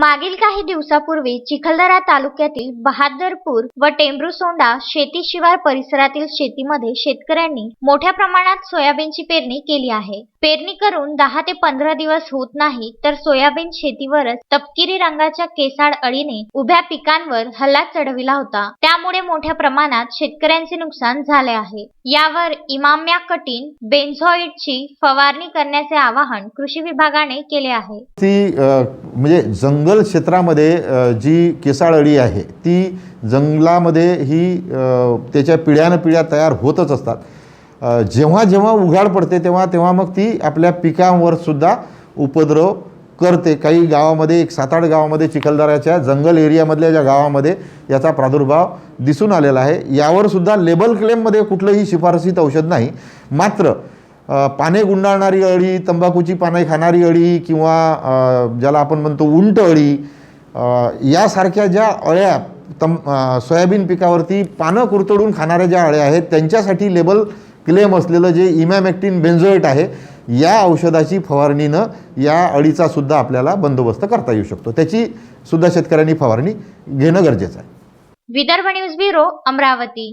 मागील काही दिवसापूर्वी चिखलदरा तालुक्यातील बहादरपूर व टेंभुसोंडा शेती शिवार परिसरातील शेतीमध्ये शेतकऱ्यांनी मोठ्या प्रमाणात सोयाबीनची पेरणी केली आहे. पेरणी करून दहा ते पंधरा दिवस होत नाही तर सोयाबीन शेतीवरच तपकिरी रंगाच्या केसाळ अळीने उभ्या पिकांवर हल्ला चढविला होता. त्यामुळे मोठ्या प्रमाणात शेतकऱ्यांचे नुकसान झाले आहे. यावर इमाम्या कटीन बेन्झॉइडची फवारणी करण्याचे आवाहन कृषी विभागाने केले आहे. ती म्हणजे जंग जंगल क्षेत्रामध्ये जी केसाळ अळी आहे ती जंगलामध्ये ही त्याच्या पिढ्यानं पिढ्या तयार होतच असतात. जेव्हा जेव्हा उघाड पडते तेव्हा तेव्हा मग ती आपल्या पिकांवर सुद्धा उपद्रव करते. काही गावामध्ये एक सात आठ गावामध्ये चिखलदऱ्याच्या जंगल एरियामधल्या ज्या गावामध्ये याचा प्रादुर्भाव दिसून आलेला आहे. यावर सुद्धा लेबल क्लेममध्ये कुठलंही शिफारसीत औषध नाही. मात्र पाने गुंडाळणारी अळी तंबाखूची पाने खाणारी अळी किंवा ज्याला आपण म्हणतो उंट अळी यासारख्या ज्या अळ्या तम सोयाबीन पिकावरती पानं कुरतडून खाणाऱ्या ज्या अळ्या आहेत त्यांच्यासाठी लेबल क्लेम असलेलं जे इमॅमॅक्टिन बेन्झोएट आहे या औषधाची फवारणीनं या अळीचा सुद्धा आपल्याला बंदोबस्त करता येऊ शकतो. त्याची सुद्धा शेतकऱ्यांनी फवारणी घेणं गरजेचं आहे. Vidarbha news bureau Amravati.